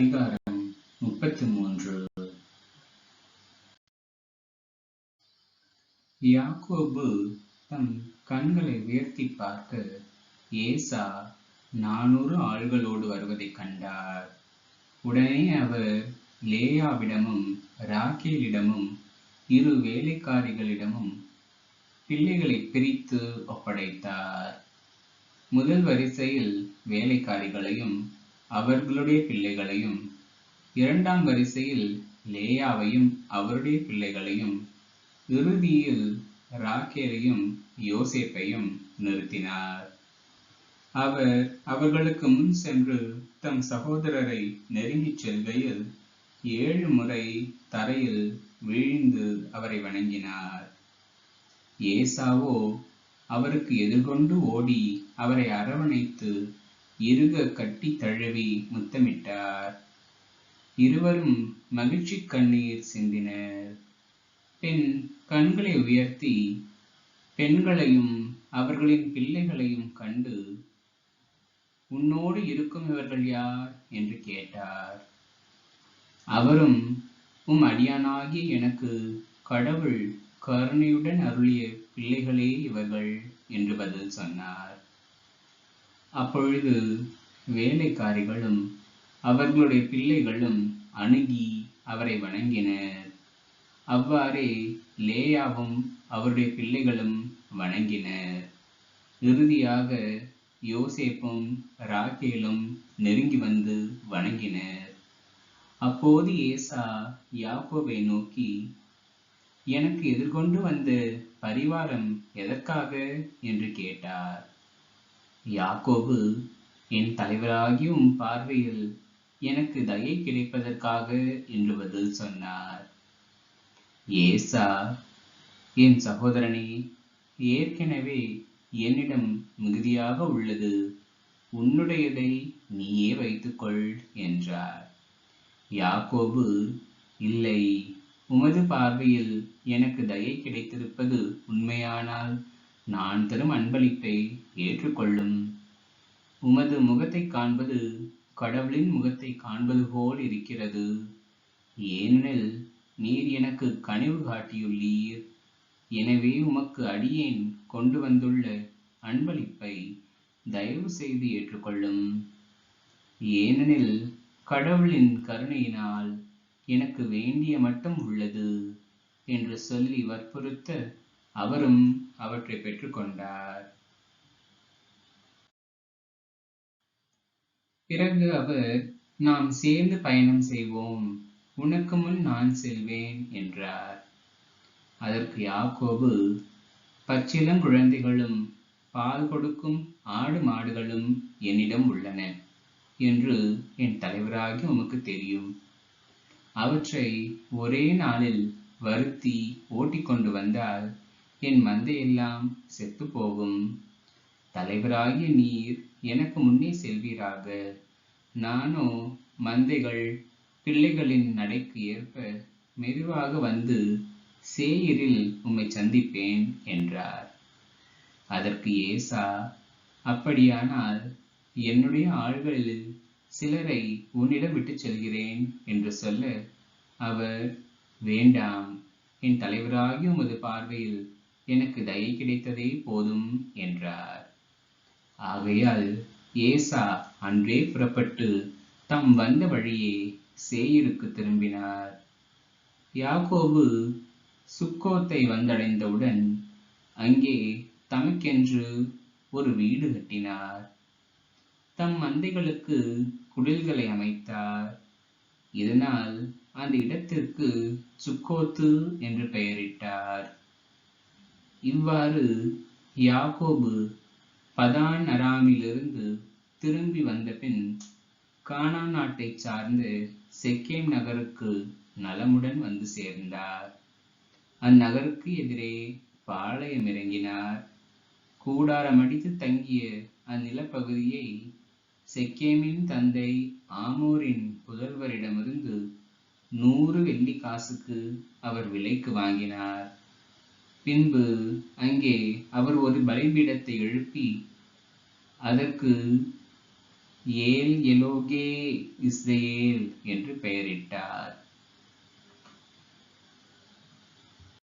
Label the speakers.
Speaker 1: அதிகாரம் முப்பத்தி மூன்று யாக்கோபு தம் கண்களை உயர்த்தி பார்க்க ஏசா நானூறு ஆள்களோடு வருவதைக் கண்டார். உடனே அவர் லேயாவிடமும் ராக்கேலிடமும் இரு வேலைக்காரிகளிடமும் பிள்ளைகளை பிரித்து ஒப்படைத்தார். முதல் வரிசையில் வேலைக்காரிகளையும் அவர்களுடைய பிள்ளைகளையும் இரண்டாம் வரிசையில் லேயாவையும் அவருடைய பிள்ளைகளையும் இறுதியில் ராக்கேலையும் யோசேப்பையும் நிறுத்தினார். அவர் அவர்களுக்கு முன் சென்று தம் சகோதரரை நெருங்கிச் செல்கையில் ஏழு முறை தரையில் வீழ்ந்து அவரை வணங்கினார். ஏசாவோ அவருக்கு எதிர்கொண்டு ஓடி அவரை அரவணைத்து இறுக கட்டி தழுவி முத்தமிட்டார். இருவரும் மகிழ்ச்சி கண்ணீர் சிந்தினர். பின் கண்களை உயர்த்தி பெண்களையும் அவர்களின் பிள்ளைகளையும் கண்டு உன்னோடு இருக்கும் இவர்கள் யார்? என்று கேட்டார். அவரும் உம் அடியானாகிய எனக்கு கடவுள் கருணையுடன் அருளிய பிள்ளைகளே இவர்கள் என்று பதில் சொன்னார். அப்பொழுது வேலைக்காரிகளும் அவர்களுடைய பிள்ளைகளும் அணுகி அவரை வணங்கினர். அவ்வாறே லேயாவும் அவருடைய பிள்ளைகளும் வணங்கினர். இறுதியாக யோசேப்பும் ராக்கேலும் நெருங்கி வந்து வணங்கினர். அப்போது ஏசா யாக்கோவை நோக்கி எனக்கு எதிர்கொண்டு வந்த பரிவாரம் எதற்காக? என்று கேட்டார். யாக்கோபு என் தலைவராகிய உம் பார்வையில் எனக்கு தயை கிடைப்பதற்காக என்று பதில் சொன்னார். ஏசா என் சகோதரனே ஏற்கனவே என்னிடம் மிகுதியாக உள்ளது. உன்னுடையதை நீயே வைத்துக்கொள் என்றார். யாக்கோபு இல்லை உமது பார்வையில் எனக்கு தயை கிடைத்திருப்பது உண்மையானால் நான் தரும் அன்பளிப்பை ஏற்றுக்கொள்ளும். உமது முகத்தை காண்பது கடவுளின் முகத்தை காண்பது போல் இருக்கிறது. ஏனெனில் நீர் எனக்கு கனிவு காட்டியுள்ளீர். எனவே உமக்கு அடியேன் கொண்டு வந்துள்ள அன்பளிப்பை தயவு செய்து ஏற்றுக்கொள்ளும். ஏனெனில் கடவுளின் கருணையினால் எனக்கு வேண்டிய மட்டும் உள்ளது என்று சொல்லி வற்புறுத்த அவரும் அவற்றை பெற்றுக்கொண்டார் பிறகு அவர் நாம் சேர்ந்து பயணம் செய்வோம். உனக்கு முன் நான் செல்வேன் என்றார். அதற்கு யாக்கோபு பச்சிளங்குழந்தைகளும் பால் கொடுக்கும் ஆடு மாடுகளும் என்னிடம் உள்ளன என்று என் தலைவராகி உமக்கு தெரியும். அவற்றை ஒரே நாளில் வருத்தி ஓட்டிக்கொண்டு வந்தால் என் மந்தையெல்லாம் செத்து போகும். தலைவராகிய நீர் எனக்கு முன்னே செல்வீராக. நானோ மந்தைகள் பிள்ளைகளின் நடைக்கு ஏற்ப மெதுவாக வந்து சேயிரில் உம்மை சந்திப்பேன் என்றார். அதற்கு ஏசா அப்படியானால் என்னுடைய ஆள்களில் சிலரை உன்னிடம் விட்டுச் செல்கிறேன் என்று சொல்ல அவர் வேண்டாம். என் தலைவராகிய உமது பார்வையில் எனக்கு தயை கிடைத்ததே போதும் என்றார். ஆகையால் ஏசா அன்றே புறப்பட்டு தம் வந்த வழியே சேயிருக்கு திரும்பினார். யாக்கோபு சுக்கோத்தை வந்தடைந்தவுடன் அங்கே தமக்கென்று ஒரு வீடு கட்டினார். தம் மந்தைகளுக்கு குடில்களை அமைத்தார். இதனால் அந்த இடத்திற்கு சுக்கோத்து என்று பெயரிட்டார். இவ்வாறு யாக்கோபு பதான் அராமிலிருந்து திரும்பி வந்தபின் கானா நாட்டைச் சார்ந்த செக்கேம் நகருக்கு நலமுடன் வந்து சேர்ந்தார். அந்நகருக்கு எதிரே பாளையம் இறங்கினார். கூடாரமடித்து தங்கிய அந்நிலப்பகுதியை செக்கேமின் தந்தை ஆமோரின் புதல்வரிடமிருந்து நூறு வெள்ளி காசுக்கு அவர் விலைக்கு வாங்கினார். பின்பு அங்கே அவர் ஒரு பலிபீடத்தை எழுப்பி அதற்கு ஏல் எலோகே இஸ்ரேல் என்று பெயரிட்டார்.